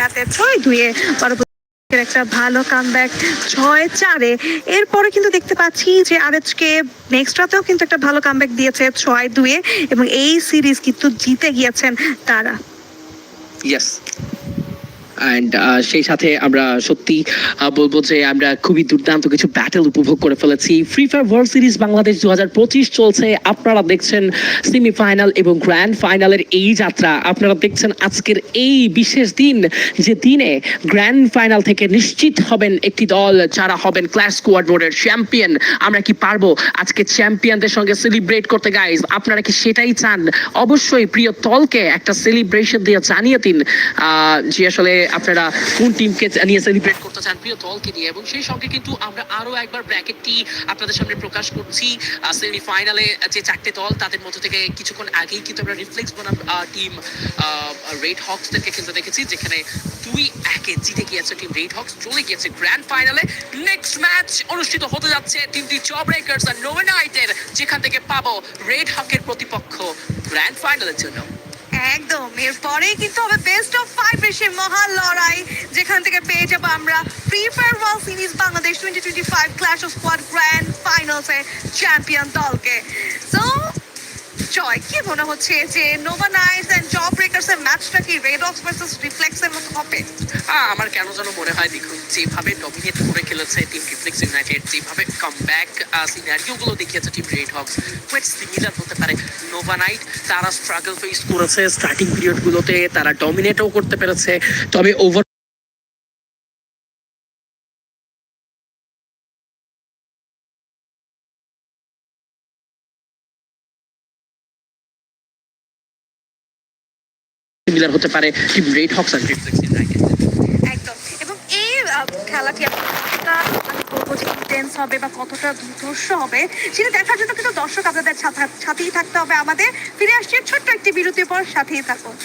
রাতে ছয় দুয়ে পরবর্তী একটা ভালো কামব্যাক ছয় চারে। এরপরে কিন্তু দেখতে পাচ্ছি যে আরএচকে নেক্সট রাতেও কিন্তু একটা ভালো কামব্যাক দিয়েছে ছয় দুয়ে এবং এই সিরিজ কিন্তু জিতে গিয়েছেন তারা। ইয়েস অ্যান্ড সেই সাথে আমরা আহ, বলব যে আমরা খুবই দুর্দান্ত কিছু ব্যাটেল উপভোগ করে ফেলেছি। Free Fire World Series Bangladesh দু চলছে। আপনারা দেখছেন সেমিফাইনাল এবং গ্র্যান্ড ফাইনালের এই যাত্রা। আপনারা দেখছেন আজকের এই বিশেষ দিন যে দিনে গ্র্যান্ড ফাইনাল থেকে নিশ্চিত হবেন একটি দল যারা হবেন ক্লাস স্কোয়াড মোডের চ্যাম্পিয়ন আমরা কি পারব আজকে চ্যাম্পিয়নদের সঙ্গে সেলিব্রেট করতে গাইজ আপনারা কি সেটাই চান? অবশ্যই প্রিয় দলকে একটা সেলিব্রেশন দিয়ে জানিয়ে দিন। যে আসলে আপনারা কোন টিমকে নিয়ে সেলিব্রেট করতে চান প্রিয় দলকে নিয়ে। এবং সেই সঙ্গে কিন্তু আমরা আরও একবার ব্র্যাকেটটি আপনাদের সামনে প্রকাশ করছি। সেমিফাইনালে যে চারটে দল, তাদের মধ্যে থেকে কিছুক্ষণ আগেই কিন্তু আমরা রিফ্লেক্স বনাম টিম রেড হকসদেরকে খেলতে দেখেছি, যেখানে দুই একে জিতে গিয়েছে টিম রেড হকস চলে গিয়েছে গ্র্যান্ড ফাইনালে নেক্সট ম্যাচ অনুষ্ঠিত হতে যাচ্ছে টিমটি জব ব্রেকার্স আর নোভেনাইটের যেখান থেকে পাবো রেড হকের প্রতিপক্ষ গ্র্যান্ড ফাইনালের জন্য। একদম। এরপরেই কিন্তু হবে বেস্ট অফ ফাইভ এসে মহা লড়াই, যেখান থেকে পেয়ে যাব আমরা Free Fire World Series Bangladesh twenty twenty five clash of squad grand ফাইনালসে champion দলকে। সো জয়। কি মনে হচ্ছে যে Nova Knights and Job Breakers এর ম্যাচটা কি রেড অক্স ভার্সেস রিফ্লেক্স এর মতো হবে? আমার কেন যেন মনে হয় দেখুন, যেভাবে ডমিনেট করে খেলেছে টিম রিফ্লেক্স ইউনাইটেড যেভাবে কামব্যাক সিনারিও গুলো দেখিয়েছে team Red Hawks quite similar হতে পারে নোভা নাইট তারা স্ট্রাগল ফেস করেছে স্টার্টিং পিরিয়ড গুলোতে তারা ডমিনেটও করতে পেরেছে। তবে ওভার সিমিলার হতে পারে টিম রেড হক্স আর রিফ্লেক্স ইউনাইটেড একদম। এবং এই খেলাটি ইন্টেন্স হবে বা কতটা দুর্ধর্ষ হবে, সেটা দেখার জন্য কিন্তু দর্শক আপনাদের সাথে- সাথেই থাকতে হবে। আমাদের ফিরে আসছে ছোট্ট একটি বিরতির পর, সাথেই থাকুন।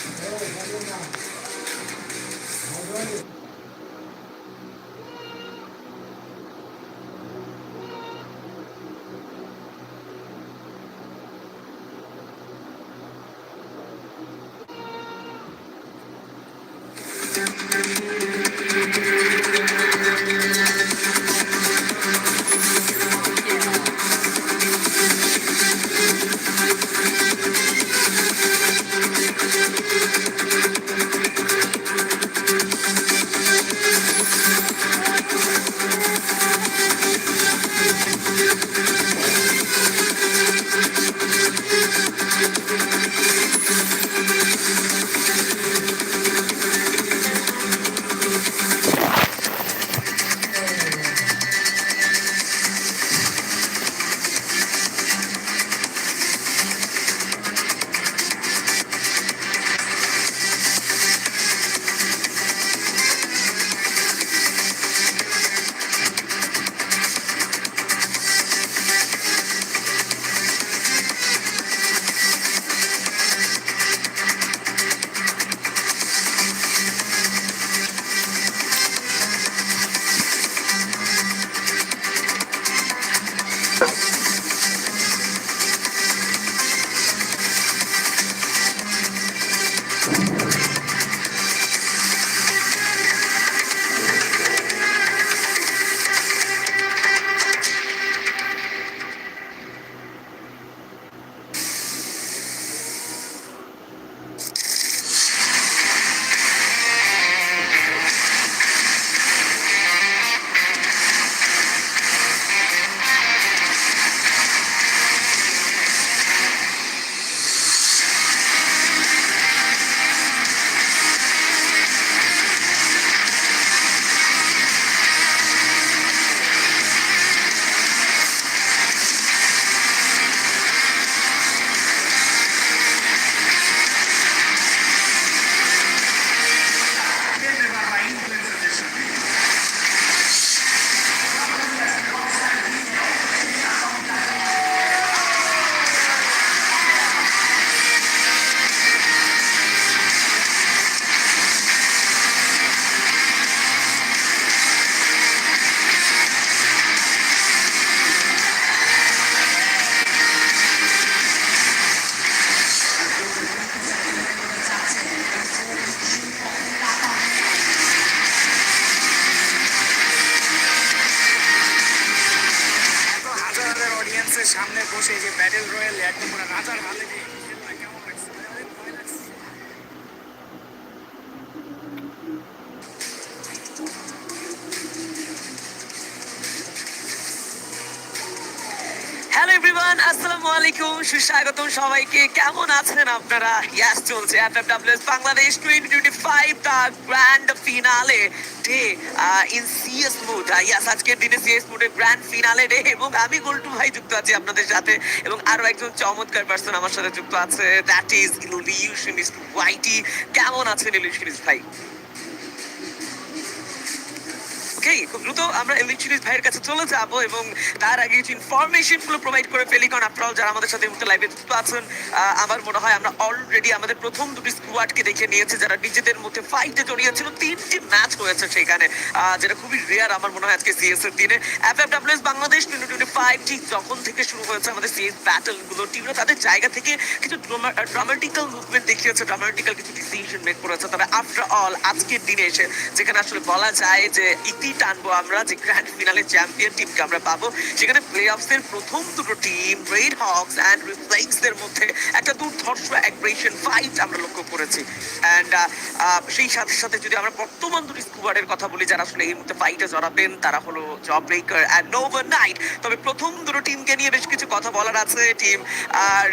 এভরিওয়ান, আসসালামু আলাইকুম, সুস্বাগতম সবাইকে। কেমন আছেন আপনারা? ইয়াস চলছে FFWS Bangladesh 2025 the grand finale day in CS mode yes আজকের দিনে সিএস মুডের গ্র্যান্ড ফিনালে ডে এবং আমি গোল্টু ভাই যুক্ত আছি আপনাদের সাথে, এবং আরও একজন চমৎকার পার্সন আমার সাথে যুক্ত আছে দ্যাট ইজ ইলুশনিস্ট ওয়াইটি কেমন আছেন ইলুশনিস্ট ভাই? ওকে খুব দ্রুত আমরা ইলেকট্রিক ভাইয়ের কাছে চলে যাব এবং তার আগে কিছু ইনফরমেশনগুলো প্রোভাইড করে ফেলি, কারণ আপনারাও যারা আমাদের সাথে মুহূর্তে লাইভে আছেন আমার মনে হয় আমরা অলরেডি আমাদের প্রথম দুটি স্কোয়াডকে দেখে নিয়েছি যারা নিজেদের মধ্যে ফাইটে জড়িয়েছিল তিনটি ম্যাচ হয়েছে সেখানে যেটা খুবই রেয়ার আমার মনে হয় আজকে সিএস এর দিনে। FFWS Bangladesh twenty twenty five ঠিক যখন থেকে শুরু হয়েছে আমাদের সিএস ব্যাটেলগুলো, টিমরা তাদের জায়গা থেকে কিছু ড্রামাটিক্যাল মুভমেন্ট দেখিয়েছে ড্রামাটিক্যাল কিছু ডিসিশন মেক করেছে। তবে আফটার অল আজকের দিনে এসে যেখানে আসলে বলা যায় যে ইতি টানবো আমরা যে গ্র্যান্ড ফিনালে চ্যাম্পিয়ন টিমকে আমরা পাবো। সেখানে প্লে অফসের প্রথম দুটো team Red Hawks and Reflex এর মধ্যে একটা দুর্ধর্ষ অ্যাগ্রেশন ফাইট আমরা লক্ষ্য করেছি। অ্যান্ড সেই সাথে সাথে যদি আমরা বর্তমান দুটি স্কুবারের কথা বলি, যারা আসলে এই মুহূর্তে ফাইটে জড়াবেন, তারা হলো জব ব্রেকার অ্যান্ড নোভার নাইট তবে প্রথম দুটো টিমকে নিয়ে বেশ কিছু কথা বলার আছে। Team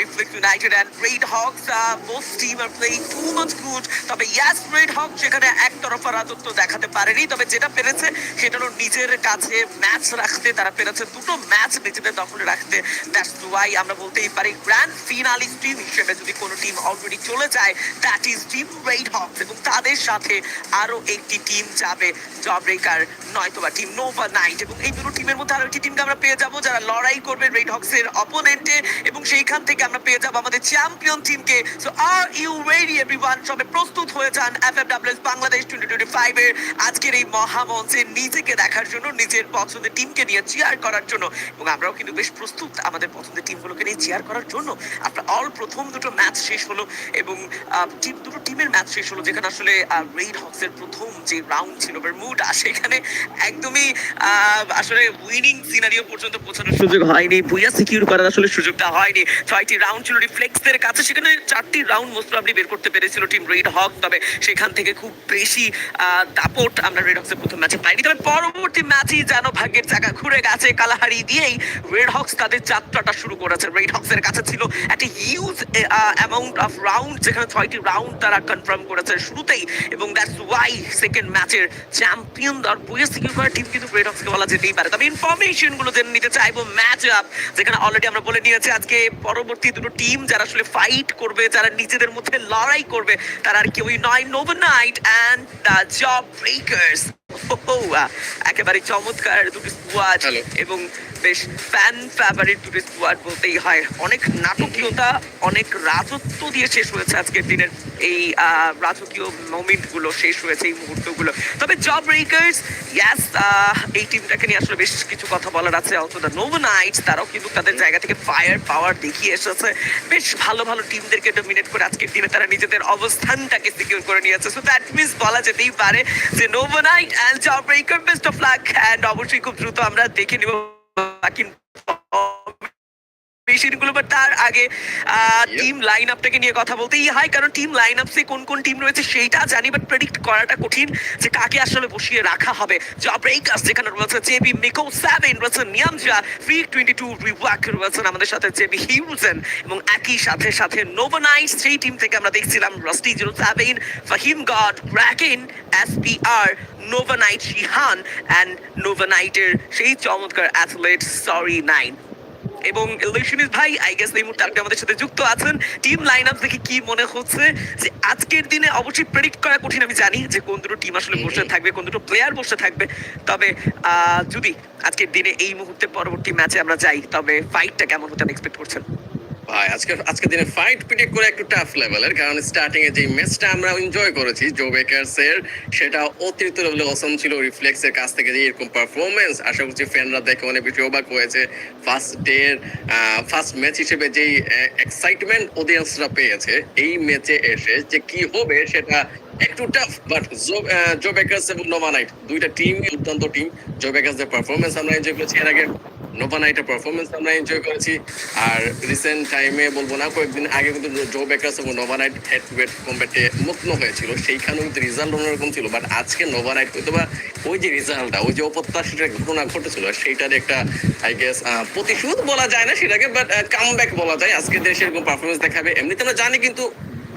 Reflex United and Red Hawks both team are playing too much good তবে ইয়াস রেড হক সেখানে একতরফা রাজত্ব দেখাতে পারেনি। তবে যেটা পেরেছে সেটা হলো নিজের কাছে ম্যাচ রাখতে, তারা পেরেছে দুটো ম্যাচ নিজেদের দখলে রাখতে। দ্যাটস ওয়াই আমরা বলতেই পারি গ্র্যান্ড ফিনালি টিম হিসেবে যদি কোনো টিম অলরেডি চলে যায় that is team Red Hawks এবং তাদের সাথে আরও একটি টিম যাবে জব ব্রেকার নয়তোবা টিম নোভা নাইট এবং এই দুটো টিমের মধ্যে আরও একটি টিমকে আমরা পেয়ে যাব যারা লড়াই করবে রেড হকসের অপোনেন্টে এবং সেইখান থেকে আমরা পেয়ে যাব আমাদের চ্যাম্পিয়ন টিমকে so are you ready everyone সবে প্রস্তুত হয়ে যান FFWS Bangladesh twenty twenty five এর আজকের এই মহামঞ্চে। নিজেকে দেখার জন্য, নিজের পছন্দের টিমকে নিয়ে চেয়ার করার জন্য। এবং আমরাও কিন্তু বেশ প্রস্তুত আমাদের পছন্দের টিমগুলোকে নিয়ে চেয়ার করার জন্য। আপনার অল প্রথম দুটো ম্যাচ শেষ হলো এবং টিম দুটো টিমের ম্যাচ শেষ হলো, যেখানে আসলে রেড হকসের প্রথম যে রাউন্ড ছিল মুড সেখানে একদমই আসলে উইনিং সিনারিও পর্যন্ত পৌঁছানোর সুযোগ হয়নি। ভুইয়া সিকিউর করার আসলে সুযোগটা হয়নি। ছয়টি রাউন্ড ছিল রিফ্লেক্সদের কাছে, সেখানে চারটি রাউন্ড মোস্ট প্রবলি বের করতে পেরেছিল টিম রেড হক তবে সেখান থেকে খুব বেশি দাপট আমরা রেড হকসের প্রথম ম্যাচে পাইনি। তবে পরবর্তী ম্যাচই যেন ভাগ্যের চাকা ঘুরে গেছে কালাহারি দিয়েই। রেড হক্স তাদের যাত্রাটা শুরু করেছে। রেড হকসের কাছে ছিল একটা হিউজ অ্যামাউন্ট অফ রাউন্ড যেখানে ছয়টি রাউন্ড তারা কনফার্ম করেছে শুরুতেই। এবং দ্যাটস ওয়াই সেকেন্ড ম্যাচের চ্যাম্পিয়ন আর বুয়েস সিকিউর টিম কিন্তু রেড হকসকে বলা যেতেই পারে। তবে ইনফরমেশনগুলো জেনে নিতে চাইব ম্যাচ আপ যেখানে অলরেডি আমরা বলে নিয়েছি আজকে পরবর্তী দুটো টিম যারা আসলে ফাইট করবে, যারা নিজেদের মধ্যে লড়াই করবে, তারা আর কেউই নয় Nova Knight and the Job Breakers একেবারে চমৎকার দুটো স্কোয়াড এবং বেশ ফ্যান ফেভারিট দুটো স্কোয়াড বলতেই হয়। অনেক নাটকীয়তা অনেক রাজত্ব দিয়ে শেষ হয়েছে আজকের দিনের এই রাজকীয় মোমেন্টগুলো শেষ হয়েছে, এই মুহূর্তগুলো। তবে জব ব্রেকার্স ইয়াস এই টিমটাকে নিয়ে আসলে বেশ কিছু কথা বলার আছে। অত দ্য নোভো নাইটস তারাও কিন্তু তাদের জায়গা থেকে ফায়ার পাওয়ার দেখিয়ে এসেছে। বেশ ভালো ভালো টিমদেরকে ডমিনেট করে আজকের দিনে তারা নিজেদের অবস্থানটাকে সিকিউর করে নিয়েছে। সো দ্যাট মিনস বলা যেতেই পারে যে Nova Knight and Job Breaker best of luck and অবশ্যই খুব দ্রুত আমরা দেখে নিব। বাকি মেশিনগুলো বাট তার আগে টিম লাইন আপটাকে নিয়ে কথা বলতেই হয় কারণ টিম লাইন আপসে কোন কোন টিম রয়েছে সেইটা জানি বাট প্রেডিক্ট করাটা কঠিন যে কাকে আসলে বসিয়ে রাখা হবে। জব ব্রেকার্স যেখানে রয়েছে জেবি মিকো সেভেন রয়েছে নিয়ামজা ফ্রি টোয়েন্টি টু রিওয়াক রয়েছেন আমাদের সাথে জেবি হিউজেন এবং একই সাথে সাথে নোভানাইটস সেই টিম থেকে আমরা দেখছিলাম Rusty zero seven Fahim God Bracken S P R Nova Knight Shihan and নোভানাইটের সেই চমৎকার অ্যাথলেট সরি নাইন এবং ইলেকশনিস ভাই আই গেস এই মুহূর্তে আপনি আমাদের সাথে যুক্ত আছেন। টিম লাইন আপ দেখে কি মনে হচ্ছে? যে আজকের দিনে অবশ্যই প্রেডিক্ট করা কঠিন আমি জানি যে কোন দুটো টিম আসলে বসে থাকবে কোন দুটো প্লেয়ার বসে থাকবে। তবে আহ, যদি আজকের দিনে এই মুহূর্তে পরবর্তী ম্যাচে আমরা যাই তবে ফাইটটা কেমন হতে এক্সপেক্ট করছেন? ভাই, আজকে আজকে দিনে ফাইট প্রিডিক্ট করে একটু টাফ লেভেলের কারণ স্টার্টিং এ যে ম্যাচটা আমরা এনজয় করেছি জো বেকারস এর, সেটা অতিরিক্ত লেভেলে অসম ছিল রিফ্লেক্স এর কাছ থেকে যে এরকম পারফরমেন্স আশা করছি ফ্যানরা দেখে অনেক বেশি অবাক হয়েছে। ফার্স্ট ডে ফার্স্ট ম্যাচ হিসেবে যেই এক্সাইটমেন্ট অডিয়েন্সরা পেয়েছে, এই ম্যাচে এসে যে কি হবে সেটা একটু টাফ বাট জো বেকার্স এবং নোভা নাইট দুইটা টিম দুর্দান্ত টিম জো বেকার্স এর পারফরমেন্স আমরা এনজয় করেছি, এর আগে নোভা নাইটের পারফরমেন্স আমরা এনজয় করেছি। আর রিসেন্ট টাইমে বলব না, কয়েকদিন আগে কিন্তু জো বেকার্স এবং Nova Knight head to head কম্ব্যাটে মুক্ত হয়েছিল। সেইখানেও কিন্তু রেজাল্ট অন্যরকম ছিল বাট আজকে নোভা নাইট হয়তো বা ওই যে রেজাল্টটা ওই যে অপ্রত্যাশিত ঘটনা ঘটেছিল সেইটার একটা আই গেস প্রতিশোধ বলা যায় না সেটাকে বাট কাম বলা যায়। আজকে দেশে এরকম পারফরমেন্স দেখাবে। এমনিতে আমরা জানি কিন্তু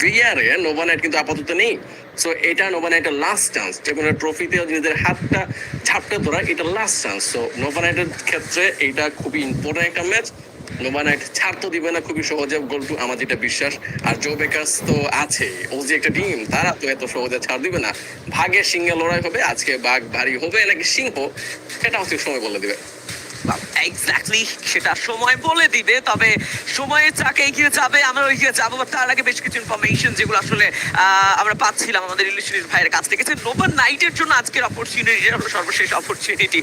বিয়ারে নোভা নাইট কিন্তু আপাতত নেই। সো এটা নোভা নাইটের লাস্ট চান্স যে কোনো ট্রফিতে নিজেদের হাতটা ঝাপটা ধরা, এটা লাস্ট চান্স সো নোভা নাইটের ক্ষেত্রে এটা খুবই ইম্পর্টেন্ট একটা ম্যাচ নোভা নাইট ছাড় তো দিবে না, খুবই সহজে গোল টু আমার যেটা বিশ্বাস। আর জো বেকার্স তো আছে ও যে একটা টিম তারা তো এত সহজে ছাড় দিবে না। ভাগে সিংহে লড়াই হবে, আজকে বাঘ ভারী হবে নাকি সিংহ, সেটা হচ্ছে সময় বলে দিবে। এক্স্যাক্টলি সেটা সময় বলে দিবে তবে সময়ের চাকে এগিয়ে যাবে আমরা এগিয়ে যাব বা তার আগে বেশ কিছু ইনফরমেশন যেগুলো আসলে আমরা পাচ্ছিলাম আমাদের ইলিশনির ভাইয়ের কাছ থেকে। যে নোভার নাইটের জন্য আজকের অপরচুনিটি হলো সর্বশেষ opportunity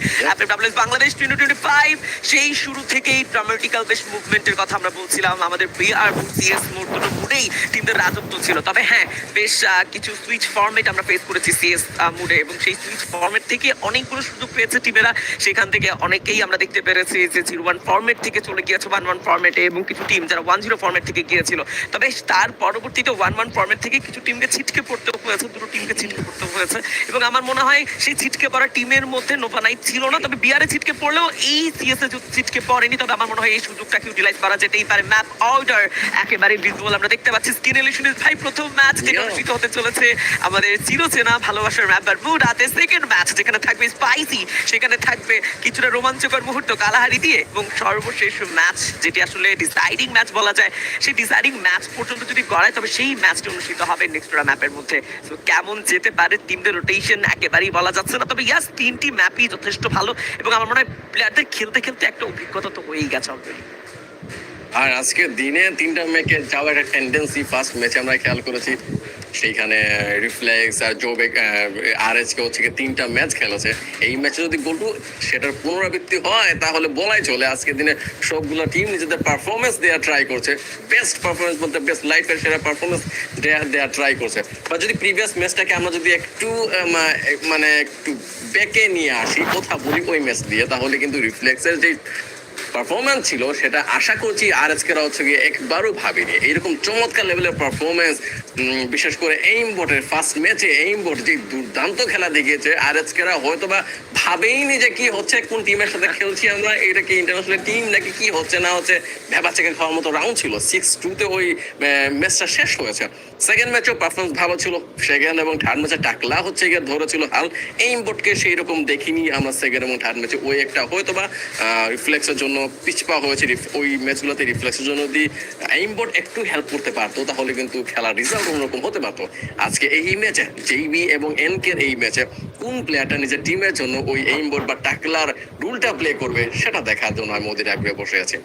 WS Bangladesh twenty twenty five সেই শুরু থেকেই ড্রামাটিক্যাল বেশ মুভমেন্টের কথা আমরা বলছিলাম। আমাদের বিআর সিএস মোড দুটো মুডেই টিমদের রাজত্ব ছিল। তবে হ্যাঁ বেশ কিছু সুইচ ফর্মেট আমরা ফেস করেছি সিএস মুডে এবং সেই সুইচ ফর্মেট থেকে অনেকগুলো সুযোগ পেয়েছে টিমেরা সেখান থেকে অনেকেই আমরা দেখতে পেরেছি যে জিরো ওয়ান ফর্মেট থেকে চলে গিয়েছে ওয়ান ওয়ান ফর্মেটে এবং কিছু টিম যারা ওয়ান জিরো ফর্মেট থেকে গিয়েছিল। তবে তার পরবর্তীতে ওয়ান ওয়ান ফর্মেট থেকে কিছু টিমকে ছিটকে পড়তেও হয়েছে দুটো টিমকে ছিটকে পড়তে হয়েছে এবং আমার মনে হয় সেই ছিটকে পড়া টিমের মধ্যে নোভানাইট ছিল না তবে বিয়ারে ছিটকে পড়লেও এই সিএসএ ছিটকে পড়েনি। তবে আমার মনে হয় এই সুযোগটাকে ইউটিলাইজ করা যেতেই পারে। ম্যাপ অর্ডার একেবারে ভিজুয়াল আমরা দেখতে পাচ্ছি। স্কিন ইলিশনের ভাই প্রথম ম্যাচ যেটা অনুষ্ঠিত হতে চলেছে আমাদের চিরচেনা ভালোবাসার ম্যাপ আর রাতে সেকেন্ড ম্যাচ যেখানে থাকবে স্পাইসি সেখানে থাকবে কিছুটা রোমাঞ্চকর মুহূর্ত কালাহারি দিয়ে এবং সর্বশেষ ম্যাচ যেটি আসলে ডিসাইডিং ম্যাচ বলা যায়, সেই ডিসাইডিং ম্যাচ পর্যন্ত যদি গড়ায়, তবে সেই ম্যাচটি অনুষ্ঠিত হবে নেক্সট ম্যাপের মধ্যে। তো কেমন যেতে পারে টিমদের রোটেশন একেবারেই বলা যাচ্ছে না, তবে ইয়াস তিনটি ম্যাপই যথেষ্ট ভালো এবং আমার মনে হয় প্লেয়ারদের খেলতে খেলতে একটা অভিজ্ঞতা তো হয়েই গেছে অলরেডি আর আজকে দিনে তিনটা ম্যাচে যাওয়ার একটা টেন্ডেন্সি ফার্স্ট ম্যাচে আমরা খেয়াল করেছি সেইখানে রিফ্লেক্স আর জোবেক আর এস কে হচ্ছে তিনটা ম্যাচ খেলেছে। এই ম্যাচে যদি গোলটু সেটার পুনরাবৃত্তি হয়, তাহলে বলাই চলে আজকের দিনে সবগুলো টিম নিজেদের পারফরমেন্স দেওয়া ট্রাই করছে। বেস্ট পারফরমেন্স বলতে বেস্ট লাইফের সেরা পারফরমেন্স দেওয়া দেওয়া ট্রাই করছে। বা যদি প্রিভিয়াস ম্যাচটাকে আমরা যদি একটু মানে একটু বেঁকে নিয়ে আসি, কথা বলি ওই ম্যাচ দিয়ে, তাহলে কিন্তু রিফ্লেক্সের যে পারফরমেন্স ছিল, সেটা আশা করছি আর আজকেরা হচ্ছে গিয়ে একবারও ভাবিনি। এইরকম চমৎকার লেভেলের পারফরমেন্স বিশেষ করে এইম বোর্ডের ফার্স্ট ম্যাচে এইম বোর্ড যে দুর্দান্ত খেলা দেখিয়েছে, আর আজকেরা হয়তো বা ভাবেইনি যে কি হচ্ছে, কোন টিমের সাথে খেলছি আমরা, এটা কি ইন্টারন্যাশনাল টিম নাকি কি হচ্ছে, না হচ্ছে, ভেবা চেকে খাওয়ার মতো রাউন্ড ছিল। সিক্স টুতে ওই ম্যাচটা শেষ হয়েছে। সেকেন্ড ম্যাচেও পারফরমেন্স ভালো ছিল। সেকেন্ড এবং থার্ড ম্যাচে টাকলা হচ্ছে গিয়ে ধরেছিল হাল। এইম বোর্ডকে সেই রকম দেখিনি আমরা সেকেন্ড এবং থার্ড ম্যাচে ওই একটা হয়তো বা রিফ্লেক্সের জন্য পিছপা হয়েছে ওই ম্যাচগুলোতে রিফ্লেক্সের জন্য যদি এইম বোর্ড একটু হেল্প করতে পারতো, তাহলে কিন্তু খেলার রেজাল্ট অন্যরকম হতে পারতো। আজকে এই ম্যাচে জেইবি এবং এনকের এই ম্যাচে কোন প্লেয়ারটা নিজের টিমের জন্য ওই এইম বোর্ড বা টাকলার রুলটা প্লে করবে, সেটা দেখার জন্য আমি ওদের আগ্রহে বসে আছি।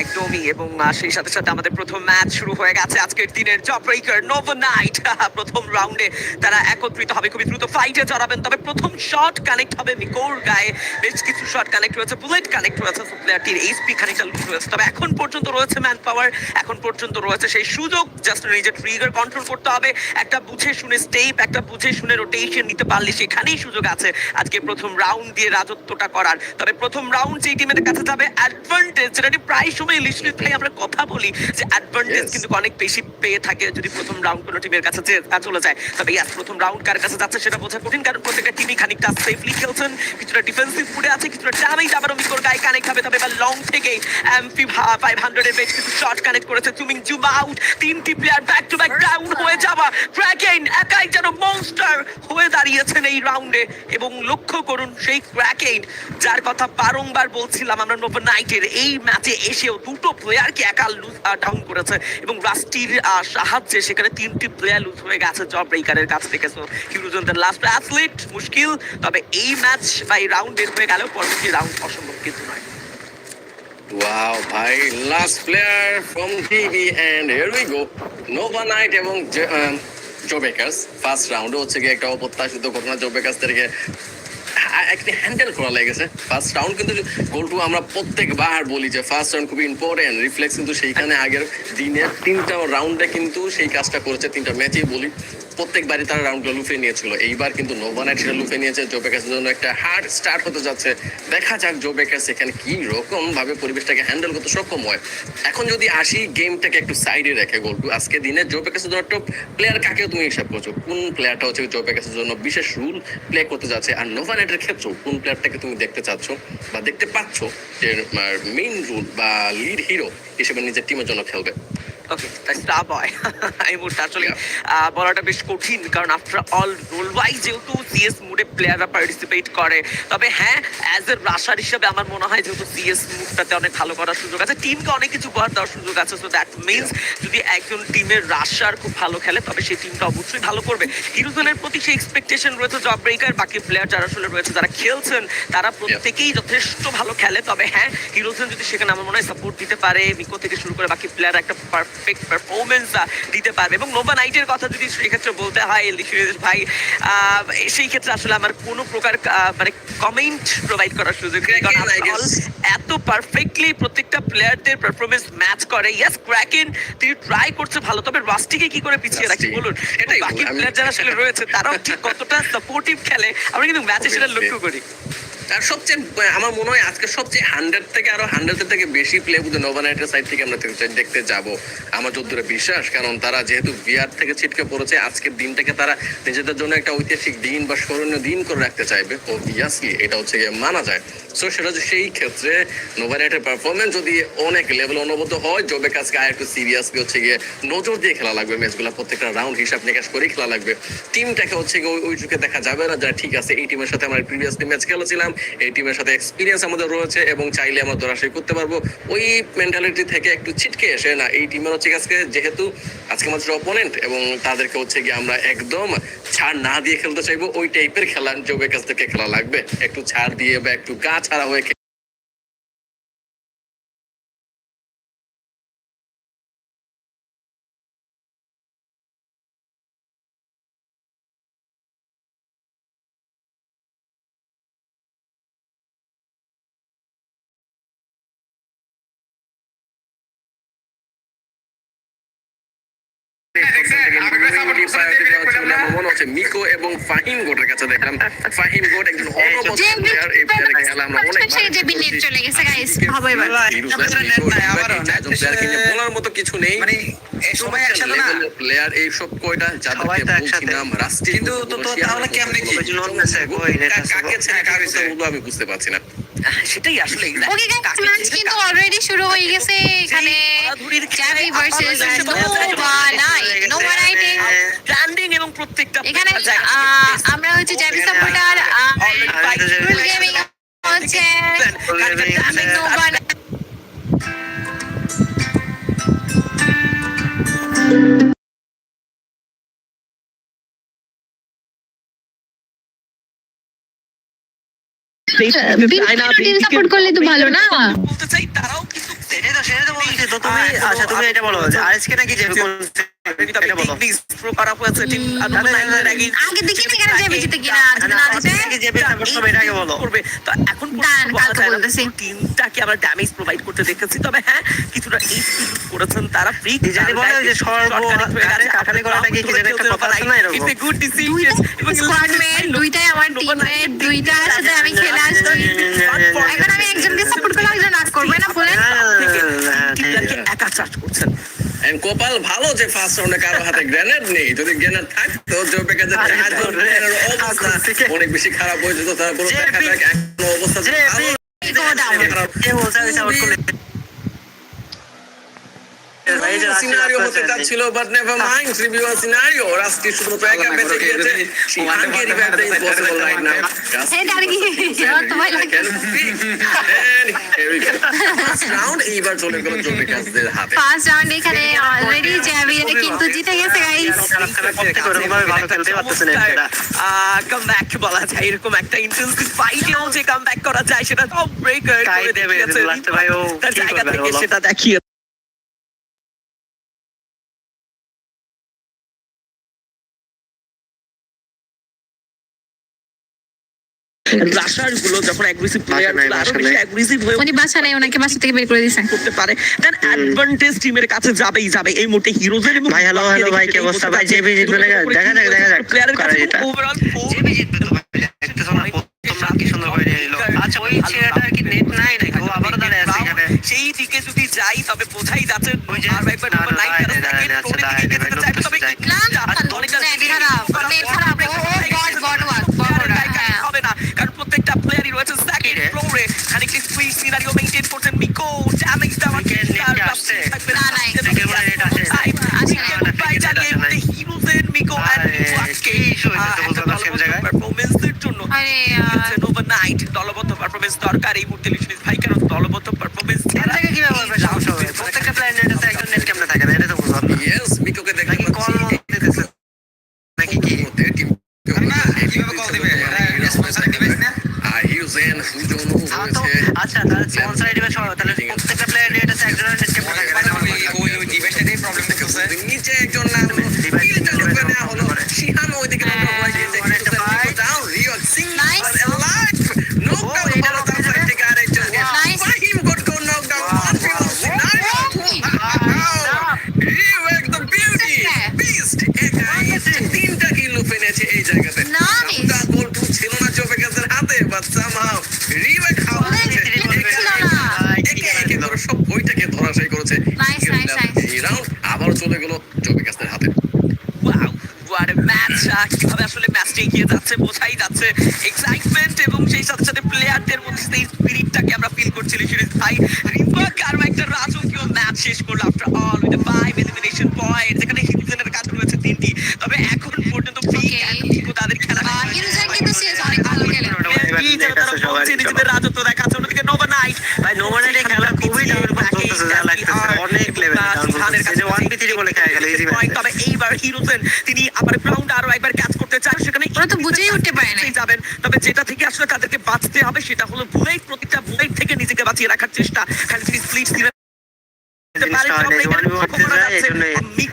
একদমই। এবং সেই সাথে সাথে আমাদের প্রথম ম্যাচ শুরু হয়ে গেছে আজকের দিনের জব ব্রেকার নোভা নাইট প্রথম রাউন্ডে তারা একত্রিত হবে, খুবই দ্রুত ফাইটে জড়াবেন। তবে প্রথম শট কানেক্ট হবে মিকোর গায়ে। বেশ কিছু শট কানেক্ট হয়েছে বুলেট কানেক্ট হয়েছে প্লেয়ারটির এইচপি খানিকটা লুজ হয়েছে তবে এখন পর্যন্ত রয়েছে ম্যান পাওয়ার এখন পর্যন্ত রয়েছে সেই সুযোগ। জাস্ট নিজের ট্রিগার কন্ট্রোল করতে হবে। একটা বুঝে শুনে স্টেপ একটা বুঝে শুনে রোটেশন নিতে পারলে সেখানেই সুযোগ আছে আজকে প্রথম রাউন্ড দিয়ে রাজত্বটা করার। তবে প্রথম রাউন্ড যেই টিমের কাছে যাবে অ্যাডভান্টেজ যেটা প্রায় সময় লিস্টেড ভাই আমরা কথা বলি যে অ্যাডভান্টেজ কিন্তু অনেক বেশি পেয়ে থাকে যদি প্রথম রাউন্ড কোনো টিমের কাছে চলে যায়। তবে ইয়াস প্রথম রাউন্ড কার কাছে যাচ্ছে সেটা বোঝা কঠিন কারণ প্রত্যেকটা টিমই খানিকটা সেফলি খেলছেন কিছুটা ডিফেন্সিভ মুডে আছে কিছুটা ড্যামেজ আবারও মিকোর গায়ে কানেক্ট হবে। তবে এবার লং থেকে এমপি ফাইভ হান্ড্রেডের বেশ কিছু শট কানেক্ট করেছে চুমিং জুম আউট তিনটি player back to back down হয়ে যাওয়া। ক্র্যাকেন একাই যেন মনস্টার হয়ে দাঁড়িয়েছেন এই রাউন্ডে এবং লক্ষ্য করুন সেই ক্র্যাকেন যার কথা বারংবার বলছিলাম আমরা নোভা নাইটের এই ম্যাচে এসেও দুটো প্লেয়ারকে একা লুজ ডাউন করেছে এবং রাস্টির সাহায্যে সেখানে তিনটি প্লেয়ার লুজ হয়ে গেছে জব ব্রেকারের কাছ থেকে। সো হিউজন লাস্ট অ্যাথলিট মুশকিল। তবে এই ম্যাচ বা এই রাউন্ড বের হয়ে গেলেও পরবর্তী রাউন্ড অসম্ভব কিন্তু নয়। ওয়াও ভাই last player from TV and here we go Nova Knight এবং জো বেকার্স ফার্স্ট রাউন্ডে হচ্ছে গিয়ে একটা অপ্রত্যাশিত ঘটনা। জো বেকার্স থেকে একটি হ্যান্ডেল করা লেগেছে ফার্স্ট রাউন্ড কিন্তু গোলটু আমরা প্রত্যেকবার বলি যে ফার্স্ট রাউন্ড খুবই ইম্পর্টেন্ট রিফ্লেক্স কিন্তু সেইখানে আগের দিনের তিনটা রাউন্ডে কিন্তু সেই কাজটা করেছে, তিনটা ম্যাচেই বলি। প্রত্যেকবারই তারা রাউন্ডগুলো লুফে নিয়েছিল। এইবার কিন্তু নোভানাইট সেটা লুফে নিয়েছে। জো বেকার্সের জন্য একটা হার্ড স্টার্ট হতে যাচ্ছে। দেখা যাক জো বেকার্স এখানে কি রকম ভাবে পরিবেশটাকে হ্যান্ডেল করতে সক্ষম হয়। এখন যদি আসি গেমটাকে একটু সাইডে রেখে গোলটু আজকে দিনে জো বেকার্সের জন্য টপ প্লেয়ার কাকে তুমি হিসাব করছ? কোন প্লেয়ারটা হচ্ছে জো বেকার্সের জন্য বিশেষ রুল প্লে করতে যাচ্ছে? আর নোভানাইটের ক্ষেত্রেও কোন প্লেয়ারটাকে তুমি দেখতে চাচ্ছ বা দেখতে পাচ্ছ যে মেইন রুল বা লিড হিরো হিসেবে নিজের টিমের জন্য খেলবে? ওকে স্টার বয় এই মুহূর্তে আসলে বলাটা বেশ কঠিন কারণ আফটার অল রোল ওয়াইজ যেহেতু সিএস মুডে প্লেয়াররা পার্টিসিপেট করে তবে হ্যাঁ অ্যাজ এ রাশার হিসেবে আমার মনে হয় যেহেতু সিএস মুভটাতে অনেক ভালো করার সুযোগ আছে টিমকে অনেক কিছু করার দেওয়ার সুযোগ আছে সো দ্যাট মিনস যদি একজন টিমের রাশার খুব ভালো খেলে তবে সেই টিমটা অবশ্যই ভালো করবে। হিরোজনের প্রতি সেই এক্সপেকটেশন রয়েছে জব ব্রেকার বাকি প্লেয়ার যারা আসলে রয়েছে যারা খেলছেন তারা প্রত্যেকেই যথেষ্ট ভালো খেলে তবে হ্যাঁ হিরোজেন যদি সেখানে আমার মনে হয় সাপোর্ট দিতে পারে মিকো থেকে শুরু করে বাকি প্লেয়ার একটা পারফেক্ট পারফরমেন্স দিতে পারবে এবং নোভা নাইটের কথা যদি সেই ক্ষেত্রে বলতে হয় লিখিত ভাই সেই ক্ষেত্রে আসলে আমার কোনো প্রকার মানে কমেন্ট প্রোভাইড করার সুযোগ নেই। কারণ. এত পারফেক্টলি প্রত্যেকটা প্লেয়ারদের পারফরমেন্স ম্যাচ করে। ইয়াস ক্র্যাকেন তিনি ট্রাই করছে ভালো তবে রাস্টিকে কি করে পিছিয়ে রাখি রাস্টি, বলুন? বাকি প্লেয়ার যারা আসলে রয়েছে তারাও ঠিক কতটা সাপোর্টিভ খেলে। আমরা কিন্তু ম্যাচে সেটা লক্ষ্য করি। আর সবচেয়ে আমার মনে হয় আজকে সবচেয়ে হান্ড্রেড থেকে আরও হান্ড্রেড থেকে বেশি প্লে বুঝে নোভানাইটের সাইড থেকে আমরা দেখতে- যাব, আমার যদ্দূরে বিশ্বাস। কারণ তারা যেহেতু বিয়ার থেকে ছিটকে পড়েছে, আজকের দিনটাকে তারা নিজেদের জন্য একটা ঐতিহাসিক দিন বা স্মরণীয় দিন করে রাখতে চাইবে। অবভিয়াসলি এটা হচ্ছে গিয়ে মানা যায়। সো সেটা সেই ক্ষেত্রে নোভানাইটের পারফরমেন্স যদি অনেক লেভেল অনুভূত হয় জবে কাজকে আর একটু সিরিয়াসলি হচ্ছে গিয়ে নজর দিয়ে খেলা লাগবে। ম্যাচগুলো প্রত্যেকটা রাউন্ড হিসাব নিকাশ করে খেলা লাগবে। টিমটাকে হচ্ছে গিয়ে ওই চোখে দেখা যাবে না। যারা ঠিক আছে, এই টিমের সাথে আমরা প্রিভিয়াসলি ম্যাচ খেলেছিলাম। এই টিমের সাথে এক্সপিরিয়েন্স আমাদের রয়েছে এবং চাইলে আমরা দরাশি করতে পারব। ওই মেন্টালিটি থেকে একটু ছিটকে এসে, না, এই টিমের হচ্ছে আজকে যেহেতু আজকে আমাদের অপোনেন্ট এবং তাদেরকে হচ্ছে গিয়ে আমরা একদম ছাড় না দিয়ে খেলতে চাইব, ওই টাইপের খেলা জবের কাছ থেকে খেলা লাগবে। একটু ছাড় দিয়ে বা একটু গা ছাড়া হয়ে হচ্ছে মিকো এবং ফাহিম গোটের কাছে দেখলাম। ফাহিম গোট একজন অনবদ্য যে এই player খেলা আমরা অনেক সেই যে বিলিট চলে গেছে গাইস হবে এবার। বলার মতো কিছু নেই। মানে সবাই একসাথে না। প্লেয়ার এই সব কয়টা যাদেরকে তো একসাথে। বলছিলাম কিন্তু তো তাহলে কেমনে কি? কাকে ছেড়ে কাকে আমি বুঝতে পারছি না। সেটাই আসলে কিন্তু অলরেডি শুরু হয়ে গেছে এখানে। জ্যাভি ভার্সেস ব্র্যান্ডিং এবং প্রত্যেকটা এখানে আমরা হচ্ছে জ্যাভি সাপোর্টার হচ্ছে। সাপোর্ট করলে তো ভালো না? বলতে চাই তারাও কিন্তু সেটাই তো সেটাই তো বলছি তো তুমি আচ্ছা তুমি এটা বলো আজকে নাকি যে টিমটাকে আমরা ড্যামেজ প্রোভাইড করতে দেখেছি? তবে হ্যাঁ কিছুটা করেছেন তারা ফ্রি গুড দুইটা দুইটাই আমার সাথে আমি খেলে আসছি এখন আমি একজনকে সাপোর্ট করলে একজন রাগ করবে না বলেন একা চার্জ করছেন। And কপাল ভালো যে ফার্স্ট রাউন্ডে কারও হাতে গ্রেনেড নেই যদি গ্রেনেড থাকতো জবে কাছে অবস্থা অনেক বেশি খারাপ হয়ে যেত তারপর অবস্থা যে বি- Go down. কে বলছে আমি সাপোর্ট করলে এই যে সিনারিও হতে যাচ্ছিল but never mind review scenario Rusty শুধুমাত্র একা বেঁচে গিয়েছে। right now এই দাঁড়ি কি তো ভয় লাগে এইবার চলে গেল কাজদের হাতে। ফার্স্ট রাউন্ড এখানে অলরেডি কিন্তু জিতে গেছে গাইস কামব্যাক বলা যায় এরকম একটা ইন্টেন্সিভ ফাইটেও যে কামব্যাক করা যায় সেটা টপ ব্রেকার করে দেবে, লাস্টে ভাই ও জায়গা থেকে সেটা দেখিয়ে রাশারগুলো যখন অ্যাগ্রেসিভ প্লেয়ার আরও বেশি অ্যাগ্রেসিভ হয়ে উনি বাসা নেই ওনাকে বাসা থেকে বের করে দিয়েছে করতে পারে। দেন অ্যাডভান্টেজ টিমের কাছে যাবেই যাবে। এই মুহূর্তে হিরোজের ভাই, hello, hello, ভাই, কি অবস্থা? ভাই, JB জিতবে দেখা। যাক, দেখা যাক। প্লেয়ারের কাছে ওভারঅল জিবি জিতবে তো ভাই দেখতেছো না প্রথম কি সুন্দর করে নিয়ে নিল আচ্ছা ওই ছেলেটার কি নেট নাই নাকি? ও আবারও দাঁড়িয়ে আছে এখানে। সেই দিকে যদি যাই তবে বোঝাই যাচ্ছে। আর একবার না, number না, nine পারফরমেন্সের ওভারনাইট দলবদ্ধ পারফরমেন্স দরকার এই মুহূর্তে লিশনিস ভাই কারণ দলবদ্ধ পারফরমেন্স থেকে কীভাবে হবে সমস্যা হবে প্রত্যেকটা প্লেয়ার নেট আছে একজন নেট কেমনে থাকে? না এটা তো বুঝলাম ইয়েস মিকোকে দেখতে নাকি কল দিতেছে? নাকি কি? তো রয়েছে আচ্ছা তাহলে স্পন্সর সবাই তাহলে প্রত্যেকটা ধরাশাই করেছে। রাউন্ড আবার চলে গেল জোবে গাছের হাতে। ওয়াও ম্যাচ কীভাবে আসলে ম্যাচটা এগিয়ে যাচ্ছে বোঝাই যাচ্ছে। এক্সাইটমেন্ট এবং সেই সাথে সাথে প্লেয়ারদের মধ্যে সেই স্পিরিটটাকে আমরা ফিল করছি লিশিরিস ভাই রিভার্ক আর একটা রাজকীয় ম্যাচ শেষ করল after all with five elimination point যেখানে কাছে রয়েছে তিনটি। তবে এখন পর্যন্ত তাদের খেলা নিজেদের দেখাচ্ছে অন্যদিকে নোভা নাইট ভাই নো খেলা খুবই ডাউন করতেছে যা লাগতেছে অনেক লেভেল ডাউন করতেছে। এই যে 1v3 বলে খেলা ইজি তবে এইবার হিরোজেন তিনি আবার গ্রাউন্ড আরও একবার ক্যাচ করতে চান সেখানে ওরা তো বুঝেই উঠতে পারে না। যাবেন। তবে যেটা থেকে আসলে তাদেরকে বাঁচতে হবে সেটা হলো বুলেট প্রতিটা বুলেট থেকে নিজেকে বাঁচিয়ে রাখার চেষ্টা। খালি যদি স্প্লিট দিতে পারে জিনিসটা হয় না, তবে এই এখানে 1v1 লক্ষ্য করা যায়, যাচ্ছে, এজন্যই। মিক-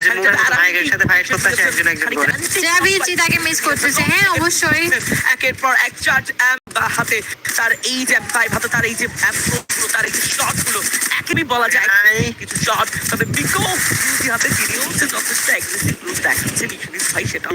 যে মুভমেন্ট নায়কের সাথে ফাইট করতে আসে একজন একজন করে। জ্যাভিচি তাকে মিস করতেছে। হ্যাঁ অবশ্যই। একের পর এক চার্জ বা হাতে তার এই যে ফাইভ হাতে তার এই যে অ্যাপ্রোচগুলো তার এই যে শটগুলো একই বলা যায়. কিছু শট তবে বিকো হাতে তিনিও হচ্ছে যথেষ্ট অ্যাগ্রেসিভ গ্রুপ দেখাচ্ছে লিশনিস ভাই সেটা